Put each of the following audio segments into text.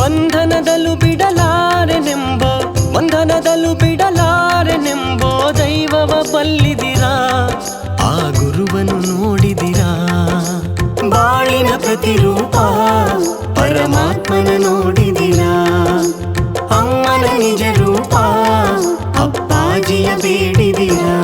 ಬಂಧನದಲ್ಲೂ ಬಿಡಲಾರೆನೆಂಬ ಬಂಧನದಲ್ಲೂ ಬಿಡಲಾರೆನೆಂಬ ದೈವವ ಬಲ್ಲಿದಿರಾ, ಆ ಗುರುವನು ನೋಡಿದಿರಾ. ಬಾಳಿನ ಪ್ರತಿರೂಪ ಪರಮಾತ್ಮನ ನೋಡಿದಿರಾ. ಅಮ್ಮನ ನಿಜ ರೂಪ ಅಪ್ಪಾಜಿಯ ಬೇಡಿದಿರಾ.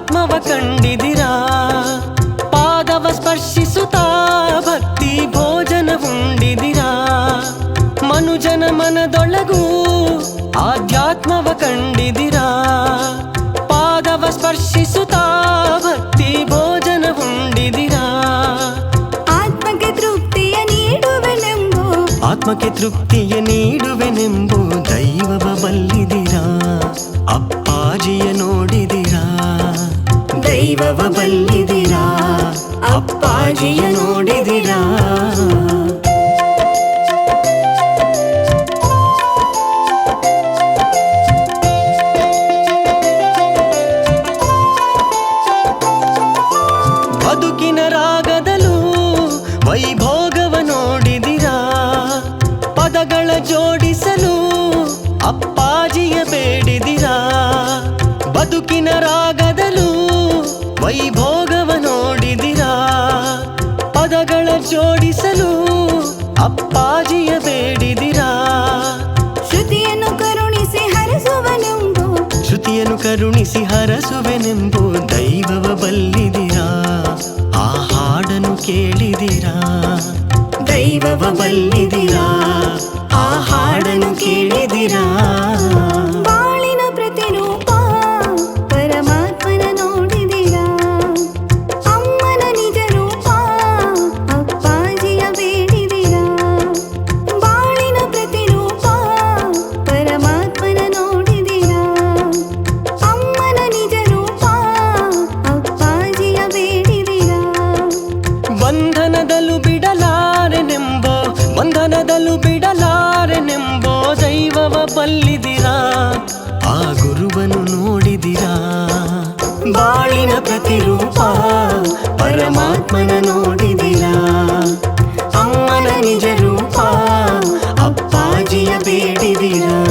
ಆಧ್ಯಾತ್ಮವ ಕಂಡಿದಿರಾ ಪಾದವ ಸ್ಪರ್ಶಿಸುತ್ತಾ ಭಕ್ತಿ ಭೋಜನ ಉಂಡಿದಿರಾ ಮನುಜನ ಮನದೊಳಗೂ ಆಧ್ಯಾತ್ಮವ ಕಂಡಿದಿರಾ ಪಾದವ ಸ್ಪರ್ಶಿಸುತ್ತಾ ಭಕ್ತಿ ಭೋಜನ ಉಂಡಿದಿರಾ ಆತ್ಮಕ್ಕೆ ತೃಪ್ತಿಯ ನೀಡುವೆನೆಂಬು ಆತ್ಮಕ್ಕೆ ತೃಪ್ತಿಯ ನೀಡುವೆನೆಂಬು ದೈವವ ಬಲ್ಲಿದಿರಾ ದೈವವ ಬಲ್ಲಿದಿರಾ ಅಪ್ಪಾಜಿಯ ನೋಡಿದಿರಾ ಬದುಕಿನ ರಾಗದಲ್ಲೂ ವೈಭೋಗವ ನೋಡಿದಿರಾ ಪದಗಳ ಜೋಡಿಸಲು ಅಪ್ಪಾಜಿಯ ಬೇಡಿದಿರಾ ಬದುಕಿನ ರಾಗದಲ್ಲೂ ವೈಭೋಗವ ನೋಡಿದಿರಾ? ಪದಗಳ ಜೋಡಿಸಲು ಅಪ್ಪಾಜಿಯ ಬೇಡಿದಿರಾ? ಶ್ರುತಿಯನ್ನು ಕರುಣಿಸಿ ಹರಸುವನೆಂಬು. ಶ್ರುತಿಯನ್ನು ಕರುಣಿಸಿ ಹರಸುವೆನೆಂಬು ದೈವವ ಬಲ್ಲಿದಿರಾ? ಆ ಹಾಡನ್ನು ಕೇಳಿದಿರಾ? ದೈವವ ಬಲ್ಲಿದಿರಾ? ಬಂಧನದಲ್ಲೂ ಬಿಡಲಾರೆನೆಂಬೋ ಬಂಧನದಲ್ಲೂ ಬಿಡಲಾರೆನೆಂಬೋ ದೈವವ ಬಲ್ಲಿದಿರಾ? ಆ ಗುರುವನು ನೋಡಿದಿರಾ? ಬಾಳಿನ ಪ್ರತಿರೂಪ, ಪರಮಾತ್ಮನ ನೋಡಿದಿರಾ? ಅಮ್ಮನ ನಿಜ ರೂಪ, ಅಪ್ಪಾಜಿಯ ಬೇಡಿದಿರಾ?